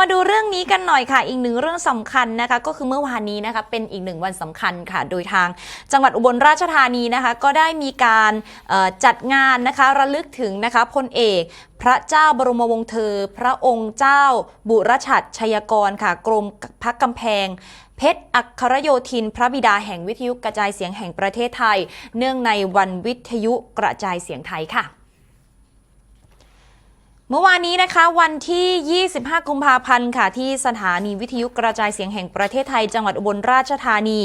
มาดูเรื่องนี้กันหน่อยค่ะ อีกหนึ่งเรื่องสำคัญนะคะ ก็คือเมื่อวานนี้นะคะเป็นอีกหนึ่งวันสำคัญค่ะ โดยทางจังหวัดอุบลราชธานีนะคะ ก็ได้มีการจัดงานนะคะระลึกถึงนะคะพลเอกพระเจ้าบรมวงศ์เธอ พระองค์เจ้าบุรชัดชัยกรค่ะ กรมพักกำแพง เพชรอัครโยธิน พระบิดาแห่งวิทยุกระจายเสียงแห่งประเทศไทย เนื่องในวันวิทยุกระจายเสียงไทยค่ะ เมื่อวานนี้นะคะวันที่ 25 กุมภาพันธ์ค่ะ ที่สถานีวิทยุกระจายเสียงแห่งประเทศไทย จังหวัดอุบลราชธานี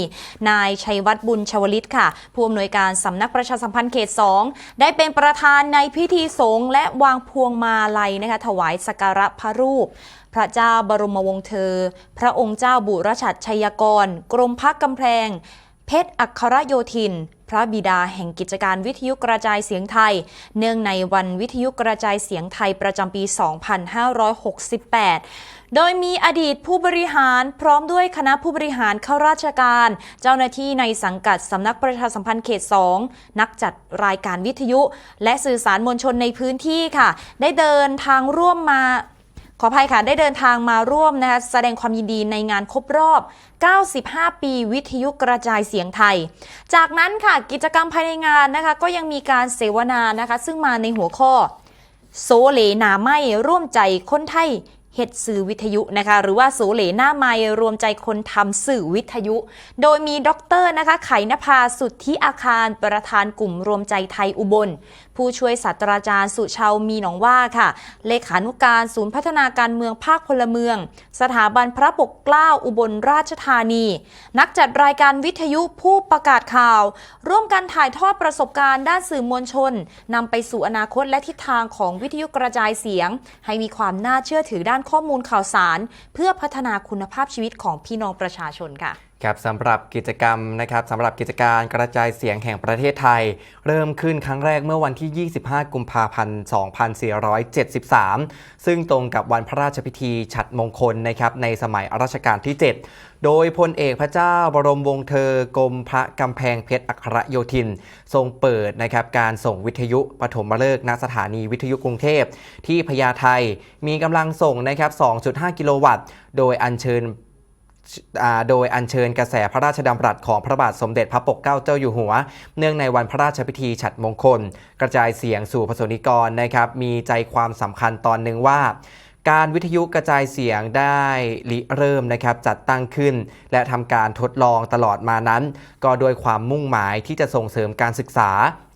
นายชัยวัฒน์บุญชวลิตค่ะ ผู้อำนวยการสำนักประชาสัมพันธ์เขต 2 ได้เป็นประธานในพิธีสงฆ์และวางพวงมาลัยนะคะ ถวายสักการะพระรูป พระเจ้าบรมวงศ์เธอ พระองค์เจ้าบุรชัดชัยกร กรมพักกำแพง เพชรอัครโยธิน พระบิดาแห่งกิจการวิทยุกระจายเสียงไทย เนื่องในวันวิทยุกระจายเสียงไทยประจำปี 2568 โดยมีอดีตผู้บริหารพร้อมด้วยคณะผู้บริหารข้าราชการ เจ้าหน้าที่ในสังกัดสำนักประชาสัมพันธ์เขต 2 นักจัดรายการวิทยุ และสื่อสารมวลชนในพื้นที่ค่ะ ได้เดินทางร่วมมา ขออภัยค่ะ ได้เดินทางมาร่วมนะคะแสดงความยินดีในงานครบรอบ 95 ปีวิทยุกระจายเสียงไทย จากนั้นค่ะกิจกรรมภายในงานนะคะ ก็ยังมีการเสวนานะคะ ซึ่งมาในหัวข้อ โซเลนาไม่ร่วมใจคนไทย เฮ็ดสื่อวิทยุนะคะหรือว่าโซเหลหน้าไมรวมใจคนทำสื่อวิทยุ โดยมีด็อกเตอร์นะคะไขนภาสุทธิอาคารประธานกลุ่มรวมใจไทยอุบล ผู้ช่วยศาสตราจารย์สุชาวมีหนองว่าค่ะ เลขานุการศูนย์พัฒนาการเมืองภาคพลเมือง สถาบันพระปกเกล้าอุบลราชธานี นักจัดรายการวิทยุผู้ประกาศข่าว ร่วมกันถ่ายทอดประสบการณ์ด้านสื่อมวลชนนำไปสู่อนาคตและทิศทางของวิทยุกระจายเสียง ให้มีความน่าเชื่อถือด้านข้อมูลข่าวสาร เพื่อพัฒนาคุณภาพชีวิตของพี่น้องประชาชนค่ะ ครับสำหรับกิจกรรมนะครับสำหรับกิจการกระจายเสียงแห่งประเทศไทย เริ่มขึ้นครั้งแรกเมื่อวันที่ 25 กุมภาพันธ์ 2473 ซึ่งตรงกับวันพระราชพิธีฉัตรมงคลนะครับในสมัยรัชกาลที่ 7 โดยพลเอกพระเจ้าบรมวงศ์เธอกรมพระกำแพงเพชรอัครโยธิน ทรงเปิดนะครับการส่งวิทยุปฐมฤกษ์ณสถานีวิทยุกรุงเทพ ที่พญาไทมีกำลังส่งนะครับ 2.5 กิโลวัตต์ โดยอัญเชิญ โดยอัญเชิญกระแสพระราชดำรัสของพระบาทสมเด็จพระปกเกล้าเจ้าอยู่หัว เนื่องในวันพระราชพิธีฉัตรมงคล กระจายเสียงสู่ประสนิกรนะครับ มีใจความสำคัญตอนหนึ่งว่าการวิทยุกระจายเสียงได้ริเริ่มนะครับจัดตั้งขึ้น และทำการทดลองตลอดมานั้น ก็โดยความมุ่งหมายที่จะส่งเสริมการศึกษา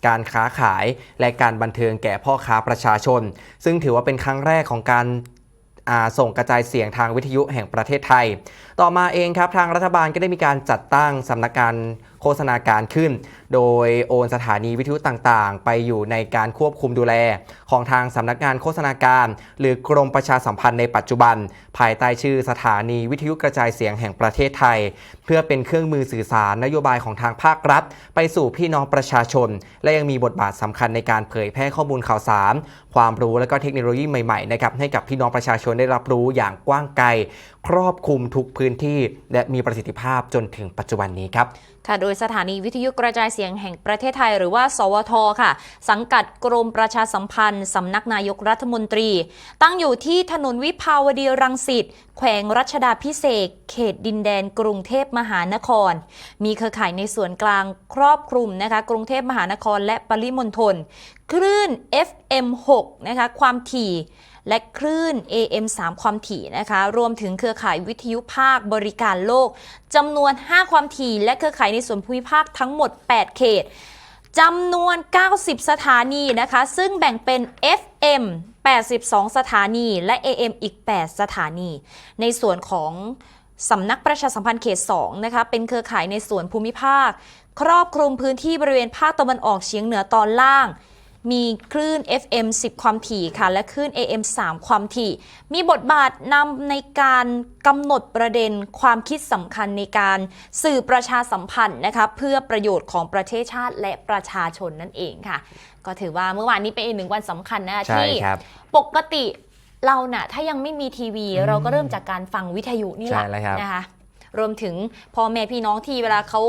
การค้าขาย และการบันเทิงแก่พ่อค้าประชาชน ซึ่งถือว่าเป็นครั้งแรกของการ ส่งกระจายเสียงทางวิทยุแห่งประเทศไทย ต่อมาเองครับทางรัฐบาลก็ได้มีการจัดตั้งสำนักงานโฆษณาการขึ้น โดยโอนสถานีวิทยุต่างๆ ไปอยู่ในการควบคุมดูแล ของทางสำนักงานโฆษณาการ หรือกรมประชาสัมพันธ์ในปัจจุบัน ภายใต้ชื่อสถานีวิทยุกระจายเสียงแห่งประเทศไทย เพื่อเป็นเครื่องมือสื่อสารนโยบายของทางภาครัฐ ไปสู่พี่น้องประชาชน และยังมีบทบาทสำคัญในการเผยแพร่ข้อมูลข่าวสาร ความรู้และก็เทคโนโลยีใหม่ๆนะครับให้กับพี่น้องประชาชนได้รับรู้อย่างกว้างไกล ครอบคลุมทุกพื้นที่ และมีประสิทธิภาพจนถึงปัจจุบันนี้ครับค่ะโดยยสถานีวิทยุกระจายเสียงแห่งประเทศไทย หรือว่า สวทค่ะ สังกัดกรมประชาสัมพันธ์สำนักนายกรัฐมนตรี ตั้งอยู่ที่ถนนวิภาวดีรังสิตแขวงรัชดาพิเศษกเขตดินแดนกรุงเทพมหานคร มีเครือข่ายในส่วนกลางครอบคลุมนะคะ กรุงเทพมหานครและปริมณฑล คลื่น FM 6นะคะความถี่และคลื่น AM 3 ความถี่นะคะ รวมถึงเครือข่ายวิทยุภาคบริการโลกจำนวน 5 ความถี่ และเครือข่ายในส่วนภูมิภาคทั้งหมด 8 เขตจำนวน 90 สถานีนะคะ ซึ่งแบ่งเป็น FM 82 สถานี และ AM อีก 8 สถานี ในส่วนของสำนักประชาสัมพันธ์เขต 2 นะคะ เป็นเครือข่ายในส่วนภูมิภาค ครอบคลุมพื้นที่บริเวณภาคตะวันออกเฉียงเหนือตอนล่าง มีคลื่น FM 10 ความถี่ค่ะ และคลื่น AM 3 ความถี่ มีบทบาทนำในการกำหนดประเด็นความคิดสำคัญในการสื่อประชาสัมพันธ์นะคะเพื่อประโยชน์ของประเทศชาติและประชาชนนั่นเองค่ะ ก็ถือว่าเมื่อวานนี้เป็นอีกหนึ่งวันสำคัญนะคะใช่ที่ครับปกติเราน่ะถ้ายังไม่มีทีวี เราก็เริ่มจากการฟังวิทยุนี่แหละใช่แล้วครับนะคะรวมถึงพ่อแม่พี่น้องที่เวลาเขา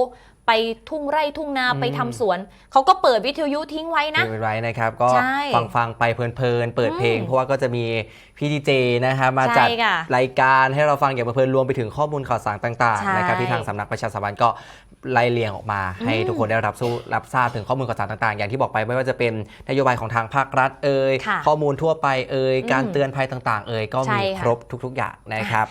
ไปไปทุ่งไร่ทุ่งนาอืมไปทำสวน เขาก็เปิดวิทยุทิ้งไว้นะดูไว้นะครับ ก็ใช่ฟังฟังๆไปเพลินๆ เปิดเพลงอืมเพราะว่าก็จะมีพี่ดีเจนะครับมาจัดใช่ค่ะรายการให้เราฟังอย่างเพลินๆรวมไปถึงข้อมูลข่าวสารต่างใช่ๆนะครับที่ทางสำนักประชาสัมพันธ์ก็ไล่เรียงออกมา ให้อืมทุกคนได้รับสู้รับทราบถึงข้อมูลข่าวสารต่างๆ อย่างที่บอกไปไม่ว่าจะเป็นนโยบายของทางภาครัฐเอ่ยค่ะข้อมูลทั่วไปเอ่ยการอืมเตือนภัยต่าง ๆ เอ่ยก็ใช่มีค่ะครบทุก ๆ อย่างนะครับ